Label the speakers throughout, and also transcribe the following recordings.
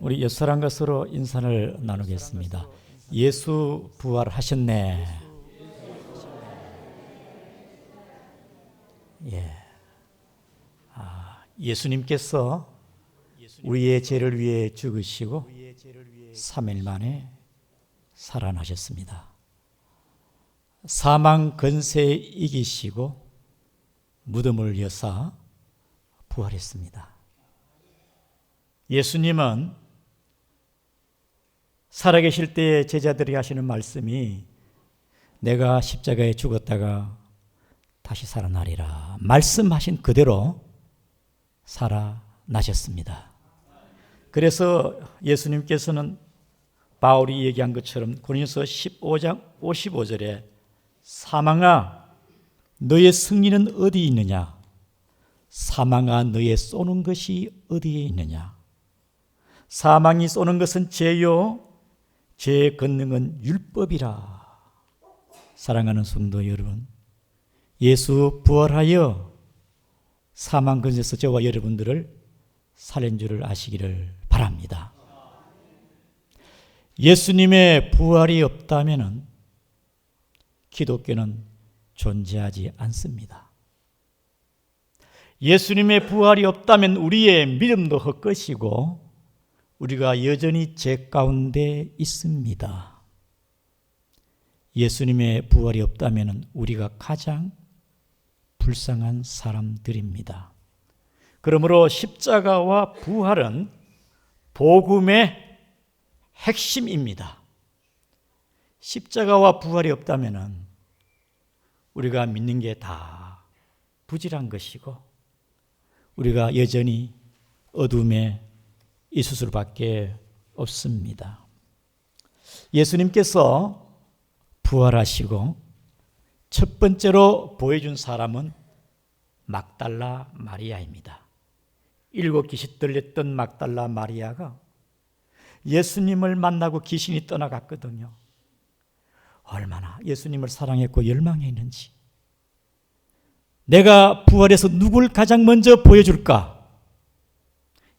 Speaker 1: 우리 옛 사람 것으로 인사를 나누겠습니다. 예수 부활하셨네. 예. 아, 예수님께서 우리의 죄를 위해 죽으시고 3일 만에 살아나셨습니다. 사망 근세 이기시고 무덤을 여사 부활했습니다. 예수님은 살아계실 때에 제자들이 하시는 말씀이 내가 십자가에 죽었다가 다시 살아나리라 말씀하신 그대로 살아나셨습니다. 그래서 예수님께서는 바울이 얘기한 것처럼 고린도서 15장 55절에 사망아 너의 승리는 어디 있느냐? 사망아 너의 쏘는 것이 어디에 있느냐? 사망이 쏘는 것은 죄요 죄의 권능은 율법이라 사랑하는 성도 여러분 예수 부활하여 사망 근세에서 저와 여러분들을 살린 줄을 아시기를 바랍니다. 예수님의 부활이 없다면 기독교는 존재하지 않습니다. 예수님의 부활이 없다면 우리의 믿음도 헛것이고 우리가 여전히 죄 가운데 있습니다. 예수님의 부활이 없다면 우리가 가장 불쌍한 사람들입니다. 그러므로 십자가와 부활은 복음의 핵심입니다. 십자가와 부활이 없다면 우리가 믿는 게 다 부질한 것이고 우리가 여전히 어둠에 있을 수밖에 없습니다. 예수님께서 부활하시고 첫 번째로 보여준 사람은 막달라 마리아입니다. 일곱 귀신 들렸던 막달라 마리아가 예수님을 만나고 귀신이 떠나갔거든요. 얼마나 예수님을 사랑했고 열망했는지. 내가 부활해서 누굴 가장 먼저 보여줄까?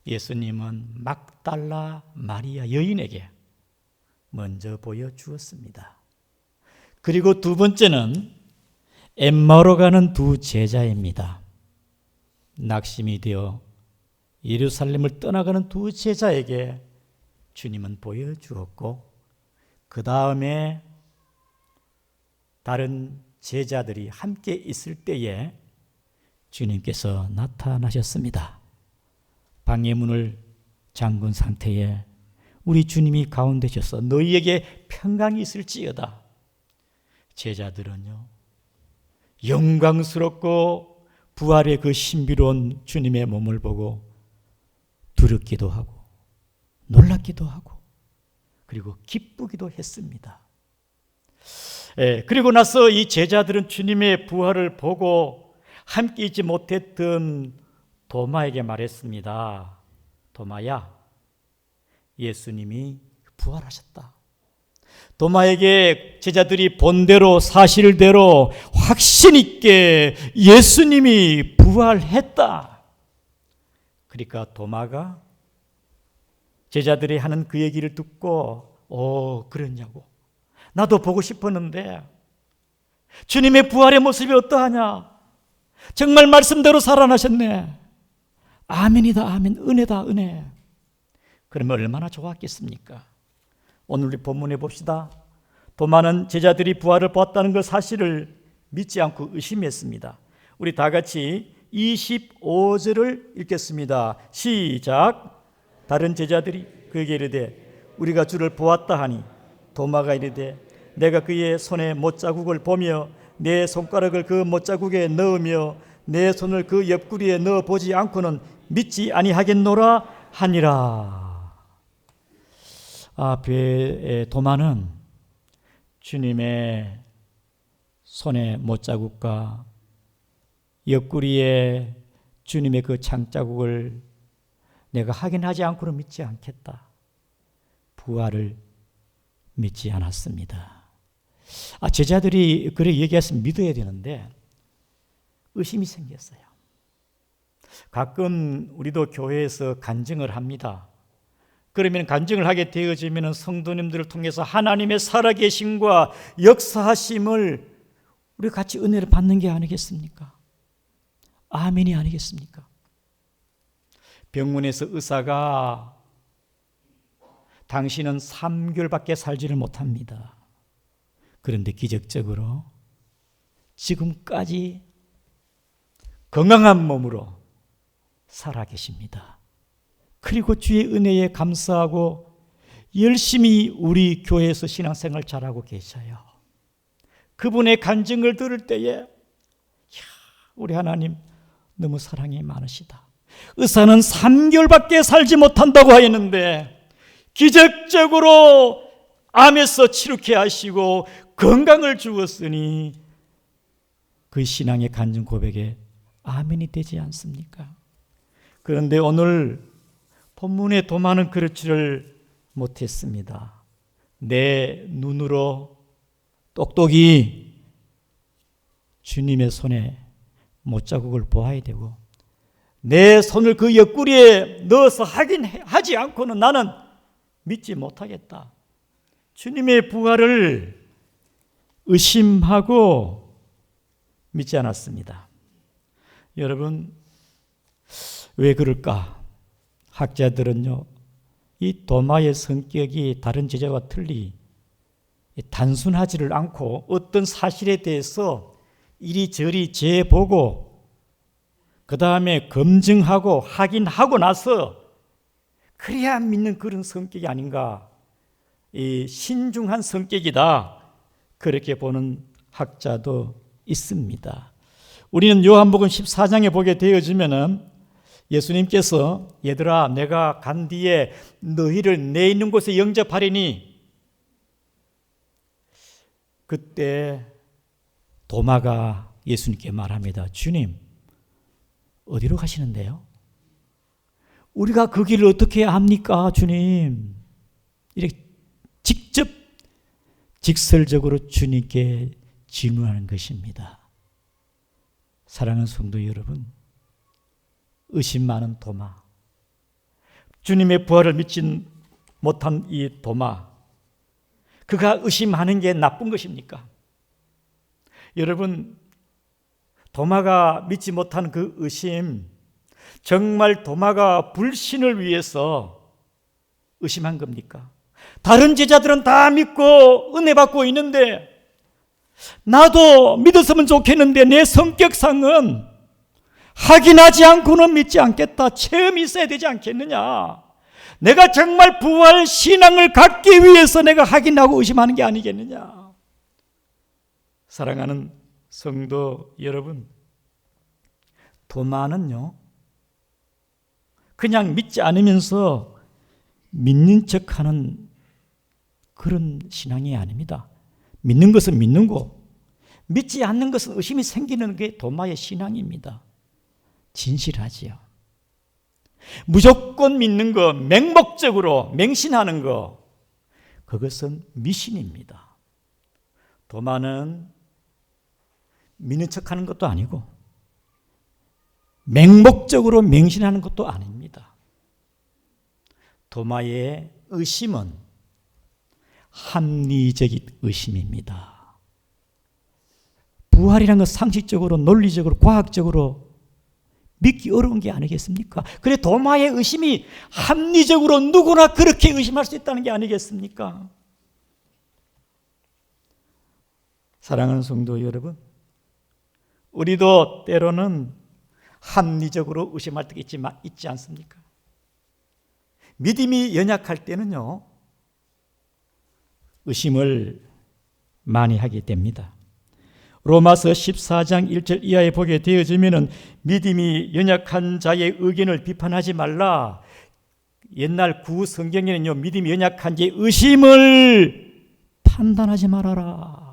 Speaker 1: 예수님은 막달라 마리아 여인에게 먼저 보여주었습니다. 그리고 두 번째는 엠마오로 가는 두 제자입니다. 낙심이 되어 예루살렘을 떠나가는 두 제자에게 주님은 보여주었고 그 다음에 다른 제자들이 함께 있을 때에 주님께서 나타나셨습니다. 방해 문을 잠근 상태에 우리 주님이 가운데 셔서 너희에게 평강이 있을지어다. 제자들은요. 영광스럽고 부활의 그 신비로운 주님의 몸을 보고 두렵기도 하고 놀랍기도 하고 그리고 기쁘기도 했습니다. 예, 그리고 나서 이 제자들은 주님의 부활을 보고 함께 있지 못했던 도마에게 말했습니다. 도마야, 예수님이 부활하셨다. 도마에게 제자들이 본대로 사실대로 확신 있게 예수님이 부활했다. 그러니까 도마가 제자들이 하는 그 얘기를 듣고 어 그랬냐고 나도 보고 싶었는데 주님의 부활의 모습이 어떠하냐 정말 말씀대로 살아나셨네 아멘이다 아멘 은혜다 은혜. 그러면 얼마나 좋았겠습니까? 오늘 우리 본문에 봅시다. 도마는 제자들이 부활을 보았다는 그 사실을 믿지 않고 의심했습니다. 우리 다 같이 25절을 읽겠습니다. 시작. 다른 제자들이 그에게 이르되 우리가 주를 보았다 하니 도마가 이르되 내가 그의 손에 못자국을 보며 내 손가락을 그 못자국에 넣으며 내 손을 그 옆구리에 넣어 보지 않고는 믿지 아니하겠노라 하니라. 아, 배 도마는 주님의 손에 못자국과 옆구리에 주님의 그 창자국을 내가 확인하지 않고는 믿지 않겠다. 부활을 믿지 않았습니다. 아, 제자들이 그래 얘기했으면 믿어야 되는데 의심이 생겼어요. 가끔 우리도 교회에서 간증을 합니다. 그러면 간증을 하게 되어지면 성도님들을 통해서 하나님의 살아계심과 역사하심을 우리 같이 은혜를 받는 게 아니겠습니까? 아멘이 아니겠습니까? 병원에서 의사가 당신은 3개월밖에 살지를 못합니다. 그런데 기적적으로 지금까지 건강한 몸으로 살아 계십니다. 그리고 주의 은혜에 감사하고 열심히 우리 교회에서 신앙생활 잘하고 계셔요. 그분의 간증을 들을 때에 야, 우리 하나님 너무 사랑이 많으시다. 의사는 3개월밖에 살지 못한다고 하였는데 기적적으로 암에서 치료케 하시고 건강을 주었으니 그 신앙의 간증 고백에 아멘이 되지 않습니까? 그런데 오늘 본문에 도마는 그렇지를 못했습니다. 내 눈으로 똑똑히 주님의 손에 못자국을 보아야 되고 내 손을 그 옆구리에 넣어서 하긴 하지 않고는 나는 믿지 못하겠다. 주님의 부활을 의심하고 믿지 않았습니다. 여러분 왜 그럴까? 학자들은요, 이 도마의 성격이 다른 제자와 틀리 단순하지를 않고 어떤 사실에 대해서 이리저리 재보고 그 다음에 검증하고 확인하고 나서 그래야 믿는 그런 성격이 아닌가. 이 신중한 성격이다. 그렇게 보는 학자도 있습니다. 우리는 요한복음 14장에 보게 되어지면은 예수님께서 얘들아 내가 간 뒤에 너희를 내 있는 곳에 영접하리니 그때 도마가 예수님께 말합니다. 주님 어디로 가시는데요? 우리가 그 길을 어떻게 압니까, 주님? 이렇게 직접 직설적으로 주님께 질문하는 것입니다. 사랑하는 성도 여러분, 의심 많은 도마, 주님의 부활을 믿지 못한 이 도마, 그가 의심하는 게 나쁜 것입니까? 여러분, 도마가 믿지 못한 그 의심, 정말 도마가 불신을 위해서 의심한 겁니까? 다른 제자들은 다 믿고 은혜 받고 있는데 나도 믿었으면 좋겠는데 내 성격상은 확인하지 않고는 믿지 않겠다. 체험이 있어야 되지 않겠느냐. 내가 정말 부활 신앙을 갖기 위해서 내가 확인하고 의심하는 게 아니겠느냐. 사랑하는 성도 여러분, 도마는요, 그냥 믿지 않으면서 믿는 척 하는 그런 신앙이 아닙니다. 믿는 것은 믿는 거, 믿지 않는 것은 의심이 생기는 게 도마의 신앙입니다. 진실하지요. 무조건 믿는 거, 맹목적으로 맹신하는 거, 그것은 미신입니다. 도마는 믿는 척 하는 것도 아니고, 맹목적으로 맹신하는 것도 아닙니다. 도마의 의심은 합리적인 의심입니다. 부활이라는 건 상식적으로, 논리적으로, 과학적으로 믿기 어려운 게 아니겠습니까? 그래 도마의 의심이 합리적으로 누구나 그렇게 의심할 수 있다는 게 아니겠습니까? 사랑하는 성도 여러분, 우리도 때로는 합리적으로 의심할 때가 있지, 있지 않습니까? 믿음이 연약할 때는요, 의심을 많이 하게 됩니다. 로마서 14장 1절 이하에 보게 되어지면은 믿음이 연약한 자의 의견을 비판하지 말라. 옛날 구 성경에는요, 믿음이 연약한 자의 의심을 판단하지 말아라.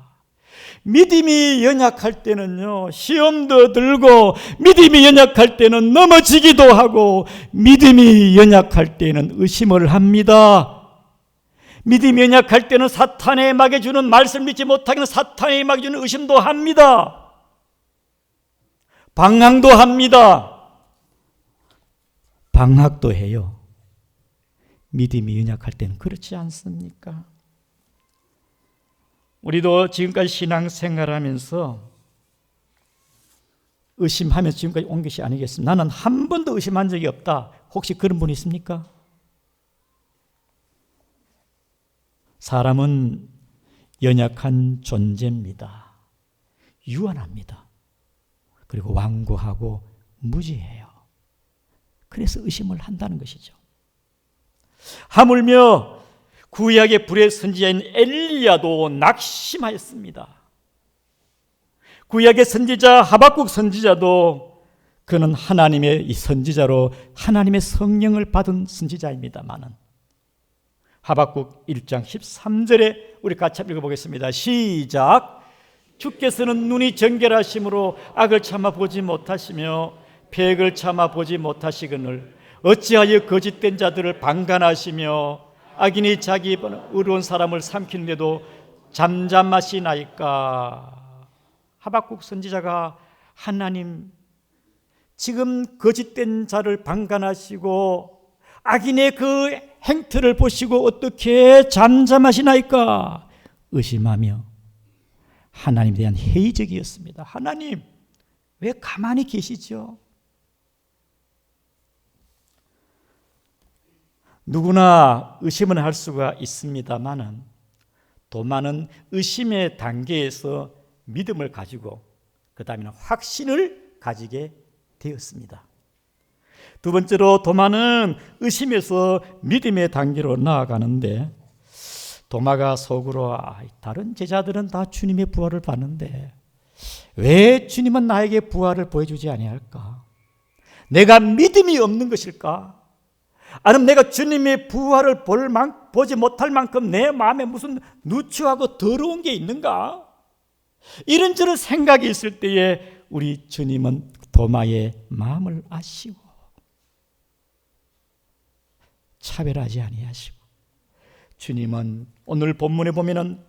Speaker 1: 믿음이 연약할 때는요, 시험도 들고, 믿음이 연약할 때는 넘어지기도 하고, 믿음이 연약할 때는 의심을 합니다. 믿음이 연약할 때는 사탄에 막여주는 말씀 믿지 못하기는 사탄에 막여주는 의심도 합니다. 방황도 합니다. 방학도 해요. 믿음이 연약할 때는 그렇지 않습니까? 우리도 지금까지 신앙생활 하면서 의심하면서 지금까지 온 것이 아니겠습니다. 나는 한 번도 의심한 적이 없다. 혹시 그런 분 있습니까? 사람은 연약한 존재입니다. 유한합니다. 그리고 완고하고 무지해요. 그래서 의심을 한다는 것이죠. 하물며 구약의 불의 선지자인 엘리야도 낙심하였습니다. 구약의 선지자 하박국 선지자도 그는 하나님의 이 선지자로 하나님의 성령을 받은 선지자입니다만은 하박국 1장 13절에 우리 같이 읽어 보겠습니다. 시작. 주께서는 눈이 정결하심으로 악을 참아 보지 못하시며 폐역을 참아 보지 못하시거늘 어찌하여 거짓된 자들을 방관하시며 악인이 자기 의로운 사람을 삼키는데도 잠잠하시나이까 하박국 선지자가 하나님 지금 거짓된 자를 방관하시고 악인의 그 행태를 보시고 어떻게 잠잠하시나이까 의심하며 하나님에 대한 회의적이었습니다. 하나님 왜 가만히 계시죠? 누구나 의심은 할 수가 있습니다만은 도마는 의심의 단계에서 믿음을 가지고 그 다음에는 확신을 가지게 되었습니다. 두 번째로 도마는 의심에서 믿음의 단계로 나아가는데 도마가 속으로 아, 다른 제자들은 다 주님의 부활을 봤는데 왜 주님은 나에게 부활을 보여주지 아니할까? 내가 믿음이 없는 것일까? 아니면 내가 주님의 부활을 볼 만, 보지 못할 만큼 내 마음에 무슨 누추하고 더러운 게 있는가? 이런저런 생각이 있을 때에 우리 주님은 도마의 마음을 아시고 차별하지 아니하시고 주님은 오늘 본문에 보면은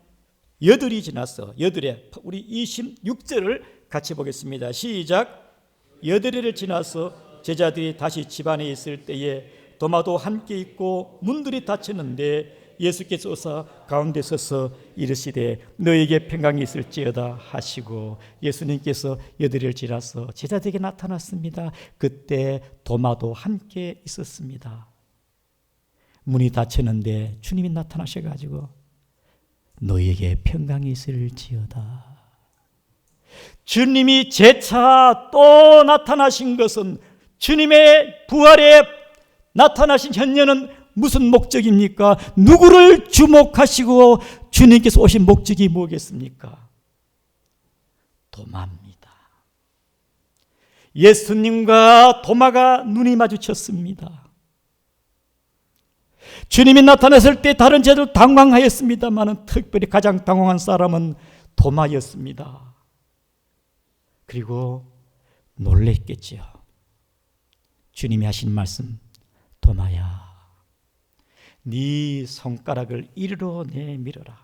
Speaker 1: 여들이 지났어. 여들에 우리 26절을 같이 보겠습니다. 시작. 여들이를 지나서 제자들이 다시 집안에 있을 때에 도마도 함께 있고 문들이 닫혔는데 예수께서 오사 가운데 서서 이르시되 너에게 평강이 있을지어다 하시고 예수님께서 여드리를 지나서 제자들에게 나타났습니다. 그때 도마도 함께 있었습니다. 문이 닫혔는데 주님이 나타나셔 가지고 너에게 평강이 있을지어다. 주님이 재차 또 나타나신 것은 주님의 부활에 나타나신 현녀는 무슨 목적입니까? 누구를 주목하시고 주님께서 오신 목적이 뭐겠습니까? 도마입니다. 예수님과 도마가 눈이 마주쳤습니다. 주님이 나타났을 때 다른 제들 당황하였습니다만 특별히 가장 당황한 사람은 도마였습니다. 그리고 놀랬겠지요. 주님이 하신 말씀, 도마야, 네 손가락을 이리로 내밀어라.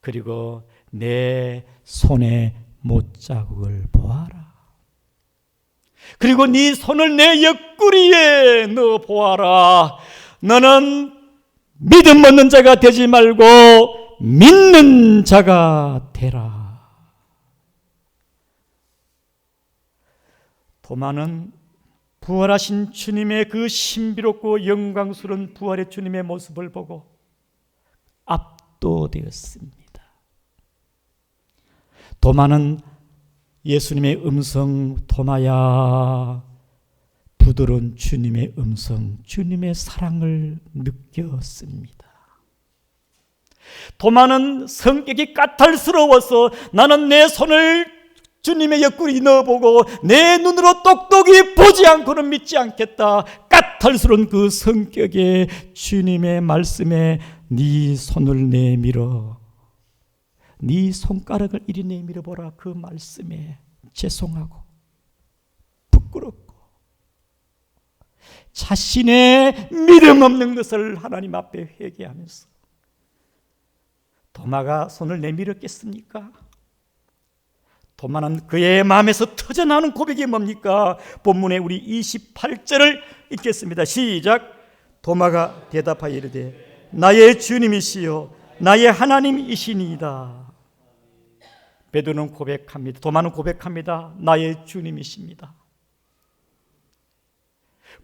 Speaker 1: 그리고 내 손에 못자국을 보아라. 그리고 네 손을 내 옆구리에 넣어 보아라. 너는 믿음 없는 자가 되지 말고 믿는 자가 되라. 도마는 부활하신 주님의 그 신비롭고 영광스러운 부활의 주님의 모습을 보고 압도되었습니다. 도마는 예수님의 음성, 도마야, 부드러운 주님의 음성, 주님의 사랑을 느꼈습니다. 도마는 성격이 까탈스러워서 나는 내 손을 주님의 옆구리 넣어보고 내 눈으로 똑똑히 보지 않고는 믿지 않겠다. 까탈스러운 그 성격에 주님의 말씀에 네 손을 내밀어 네 손가락을 이리 내밀어 보라 그 말씀에 죄송하고 부끄럽고 자신의 믿음 없는 것을 하나님 앞에 회개하면서 도마가 손을 내밀었겠습니까? 도마는 그의 마음에서 터져나오는 고백이 뭡니까? 본문에 우리 28절을 읽겠습니다. 시작. 도마가 대답하여 이르되 나의 주님이시요 나의 하나님이시니이다. 베드로는 고백합니다. 도마는 고백합니다. 나의 주님이십니다.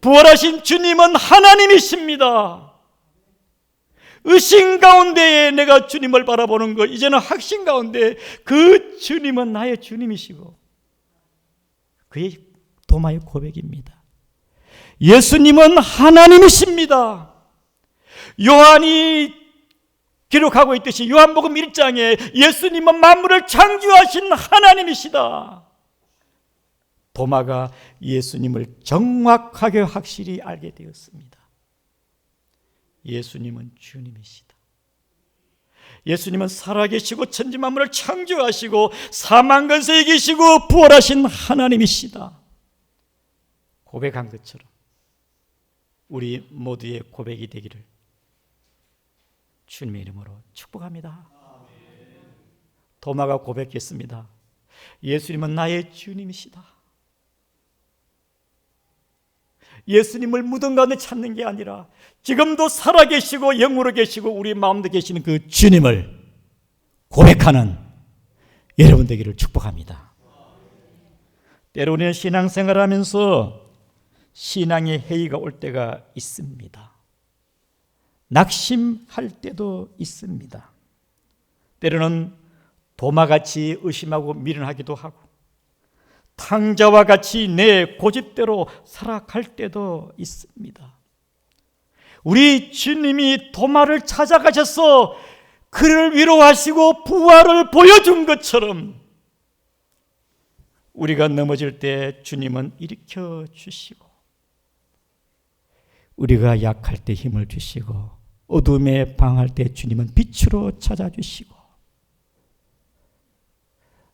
Speaker 1: 부활하신 주님은 하나님이십니다. 의심 가운데에 내가 주님을 바라보는 것, 이제는 확신 가운데 그 주님은 나의 주님이시고, 그의 도마의 고백입니다. 예수님은 하나님이십니다. 요한이 기록하고 있듯이 요한복음 1장에 예수님은 만물을 창조하신 하나님이시다. 도마가 예수님을 정확하게 확실히 알게 되었습니다. 예수님은 주님이시다. 예수님은 살아계시고 천지 만물을 창조하시고 사망 근세에 계시고 부활하신 하나님이시다. 고백한 것처럼 우리 모두의 고백이 되기를 주님의 이름으로 축복합니다. 도마가 고백했습니다. 예수님은 나의 주님이시다. 예수님을 무덤 가운데 찾는 게 아니라 지금도 살아계시고 영으로 계시고 우리 마음도 계시는 그 주님을 고백하는 여러분 되기를 축복합니다. 때로는 신앙생활 하면서 신앙의 회의가 올 때가 있습니다. 낙심할 때도 있습니다. 때로는 도마같이 의심하고 미련하기도 하고 탕자와 같이 내 고집대로 살아갈 때도 있습니다. 우리 주님이 도마를 찾아가셔서 그를 위로하시고 부활을 보여준 것처럼 우리가 넘어질 때 주님은 일으켜 주시고 우리가 약할 때 힘을 주시고 어둠에 방할 때 주님은 빛으로 찾아주시고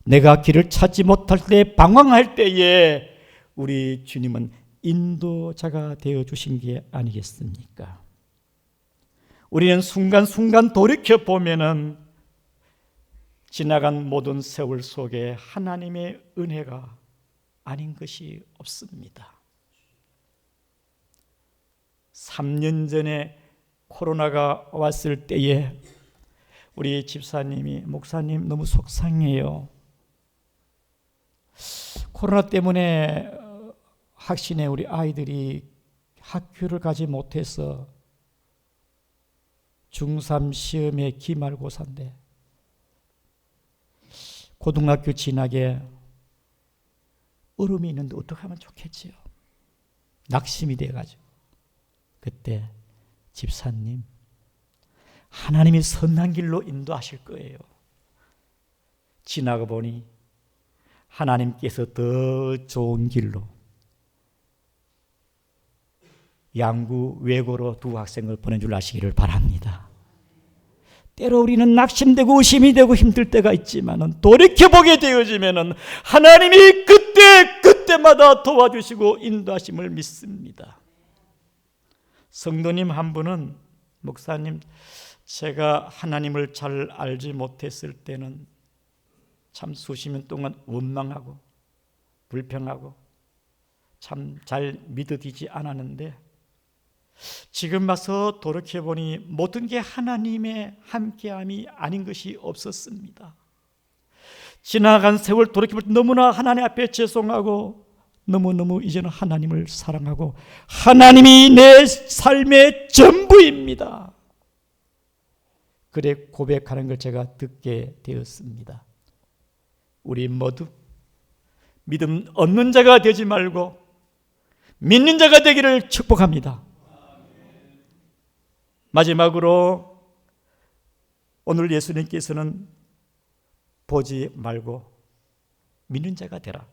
Speaker 1: 내가 길을 찾지 못할 때 방황할 때에 우리 주님은 인도자가 되어 주신 게 아니겠습니까? 우리는 순간순간 돌이켜 보면은 지나간 모든 세월 속에 하나님의 은혜가 아닌 것이 없습니다. 3년 전에 코로나가 왔을 때에 우리 집사님이 목사님 너무 속상해요. 코로나 때문에 학신에 우리 아이들이 학교를 가지 못해서 중3 시험에 기말고사인데 고등학교 진학에 얼음이 있는데 어떻게 하면 좋겠지요? 낙심이 돼가지고 그때 집사님 하나님이 선한 길로 인도하실 거예요. 지나가 보니 하나님께서 더 좋은 길로 양구 외고로 두 학생을 보내줄 아시기를 바랍니다. 때로 우리는 낙심되고 의심이 되고 힘들 때가 있지만 돌이켜보게 되어지면 하나님이 그때 그때마다 도와주시고 인도하심을 믿습니다. 성도님 한 분은 목사님 제가 하나님을 잘 알지 못했을 때는 참 수십 년 동안 원망하고 불평하고 참 잘 믿어지지 않았는데 지금 와서 돌이켜 보니 모든 게 하나님의 함께함이 아닌 것이 없었습니다. 지나간 세월 돌이켜 볼 때 너무나 하나님 앞에 죄송하고 너무너무 이제는 하나님을 사랑하고 하나님이 내 삶의 전부입니다. 그래 고백하는 걸 제가 듣게 되었습니다. 우리 모두 믿음 없는 자가 되지 말고 믿는 자가 되기를 축복합니다. 마지막으로 오늘 예수님께서는 보지 말고 믿는 자가 되라.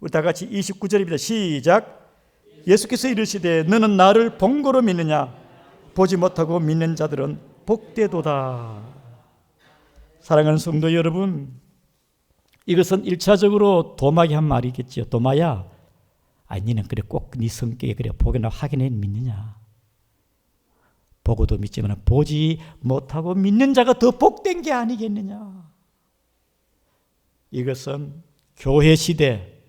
Speaker 1: 우리 다 같이 29절입니다. 시작. 예수께서 이르시되 너는 나를 본 거로 믿느냐 보지 못하고 믿는 자들은 복되도다. 사랑하는 성도 여러분, 이것은 일차적으로 도마에게 한 말이겠지요. 도마야, 아, 니는 그래 꼭 네 성격에 그래 보거나 확인해 믿느냐? 보고도 믿지만 보지 못하고 믿는 자가 더 복된 게 아니겠느냐? 이것은 교회 시대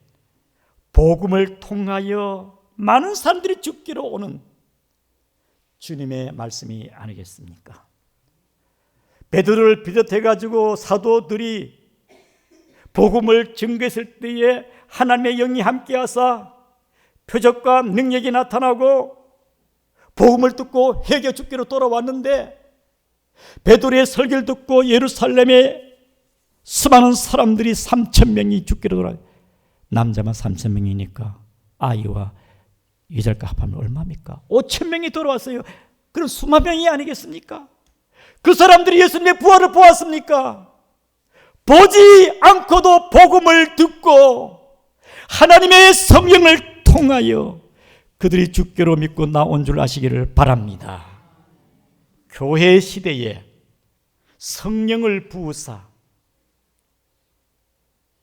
Speaker 1: 복음을 통하여 많은 사람들이 죽기로 오는 주님의 말씀이 아니겠습니까? 베드로를 비롯해 가지고 사도들이 복음을 증거했을 때에 하나님의 영이 함께하사 표적과 능력이 나타나고 복음을 듣고 회개 죽기로 돌아왔는데 베드로의 설교를 듣고 예루살렘에 수많은 사람들이 3천 명이 죽기로 돌아 남자만 3천 명이니까 아이와 여자가 합하면 얼마입니까? 5천 명이 돌아왔어요. 그럼 수만 명이 아니겠습니까? 그 사람들이 예수님의 부활을 보았습니까? 보지 않고도 복음을 듣고 하나님의 성령을 통하여 그들이 주께로 믿고 나온 줄 아시기를 바랍니다. 교회 시대에 성령을 부으사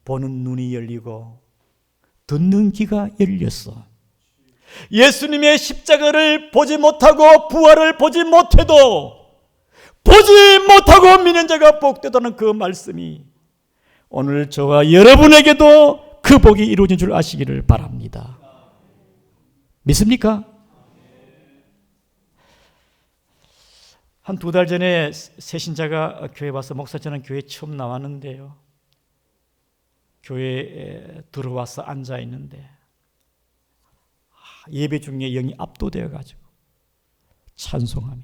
Speaker 1: 보는 눈이 열리고 듣는 귀가 열렸어. 예수님의 십자가를 보지 못하고 부활을 보지 못해도 보지 못하고 믿는 자가 복되다는 그 말씀이 오늘 저와 여러분에게도 그 복이 이루어진 줄 아시기를 바랍니다. 믿습니까? 한 두 달 전에 새신자가 교회 와서 목사 저는 교회 처음 나왔는데요. 교회에 들어와서 앉아 있는데 예배 중에 영이 압도되어 가지고 찬송하며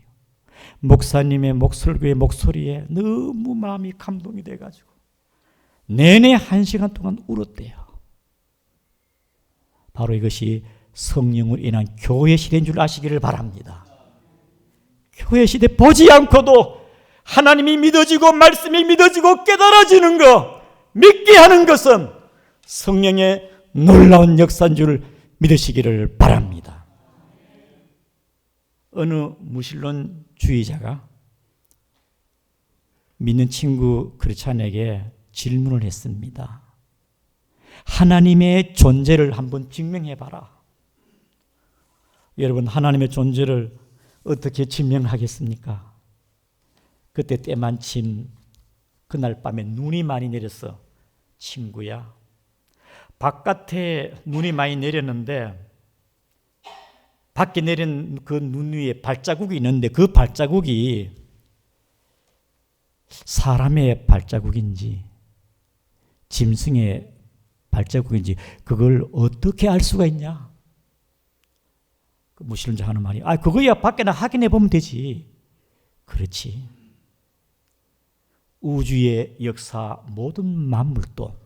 Speaker 1: 목사님의 목설교의 목소리에 너무 마음이 감동이 돼 가지고 내내 한 시간 동안 울었대요. 바로 이것이 성령을 인한 교회 시대인 줄 아시기를 바랍니다. 교회 시대 보지 않고도 하나님이 믿어지고 말씀이 믿어지고 깨달아지는 것, 믿게 하는 것은 성령의 놀라운 역사인 줄 믿으시기를 바랍니다. 어느 무신론주의자가 믿는 친구 크리찬에게 질문을 했습니다. 하나님의 존재를 한번 증명해 봐라. 여러분, 하나님의 존재를 어떻게 증명하겠습니까? 그때 때만침 그날 밤에 눈이 많이 내렸어. 친구야. 바깥에 눈이 많이 내렸는데 밖에 내린 그 눈 위에 발자국이 있는데 그 발자국이 사람의 발자국인지 짐승의 발자국인지 그걸 어떻게 알 수가 있냐? 그 무신론자 하는 말이 아 그거야 밖에나 확인해 보면 되지. 그렇지. 우주의 역사 모든 만물도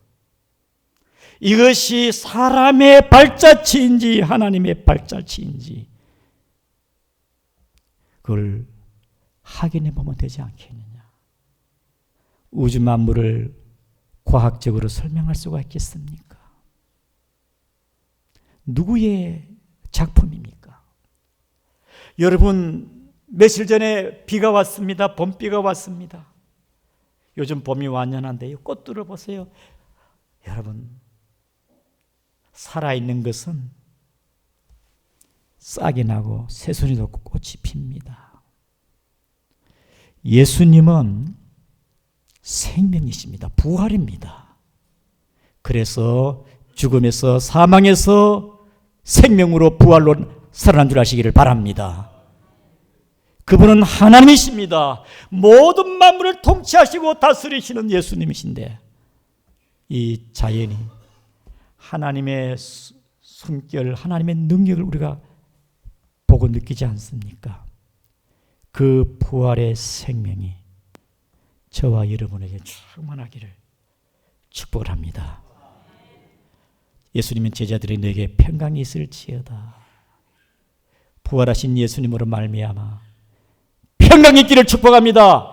Speaker 1: 이것이 사람의 발자취인지 하나님의 발자취인지 그걸 확인해 보면 되지 않겠느냐. 우주 만물을 과학적으로 설명할 수가 있겠습니까? 누구의 작품입니까? 여러분, 며칠 전에 비가 왔습니다. 봄비가 왔습니다. 요즘 봄이 완연한데요. 꽃들을 보세요. 여러분, 살아있는 것은 싹이 나고 새순이 돋고 꽃이 핍니다. 예수님은 생명이십니다. 부활입니다. 그래서 죽음에서 사망에서 생명으로 부활로 살아난 줄 아시기를 바랍니다. 그분은 하나님이십니다. 모든 만물을 통치하시고 다스리시는 예수님이신데 이 자연이 하나님의 숨결, 하나님의 능력을 우리가 보고 느끼지 않습니까? 그 부활의 생명이 저와 여러분에게 충만하기를 축복을 합니다. 예수님은 제자들이 내게 평강이 있을지어다. 부활하신 예수님으로 말미암아 평강이 있기를 축복합니다.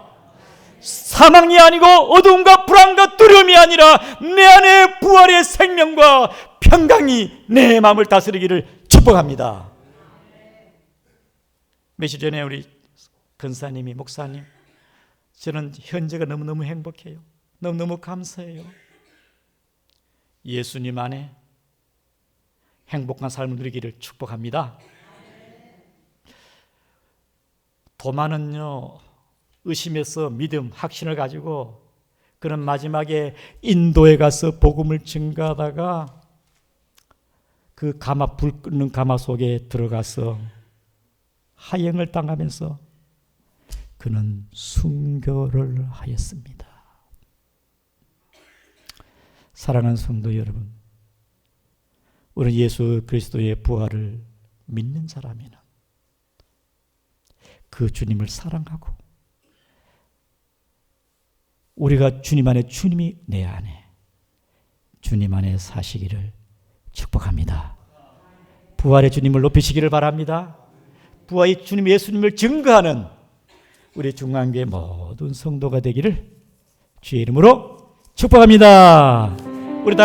Speaker 1: 사망이 아니고 어두움과 불안과 두려움이 아니라 내 안에 부활의 생명과 평강이 내 마음을 다스리기를 축복합니다. 며칠 전에 우리 근사님이 목사님 저는 현재가 너무너무 행복해요. 너무너무 감사해요. 예수님 안에 행복한 삶을 누리기를 축복합니다. 도마는요, 의심에서 믿음, 확신을 가지고 그런 마지막에 인도에 가서 복음을 증가하다가 그 가마, 불 끄는 가마 속에 들어가서 하행을 당하면서 그는 순교를 하였습니다. 사랑하는 성도 여러분, 우리 예수 그리스도의 부활을 믿는 사람이는 그 주님을 사랑하고 우리가 주님 안에 주님이 내 안에 주님 안에 사시기를 축복합니다. 부활의 주님을 높이시기를 바랍니다. 부활의 주님 예수님을 증거하는 우리 중앙교회 모든 성도가 되기를 주의 이름으로 축복합니다.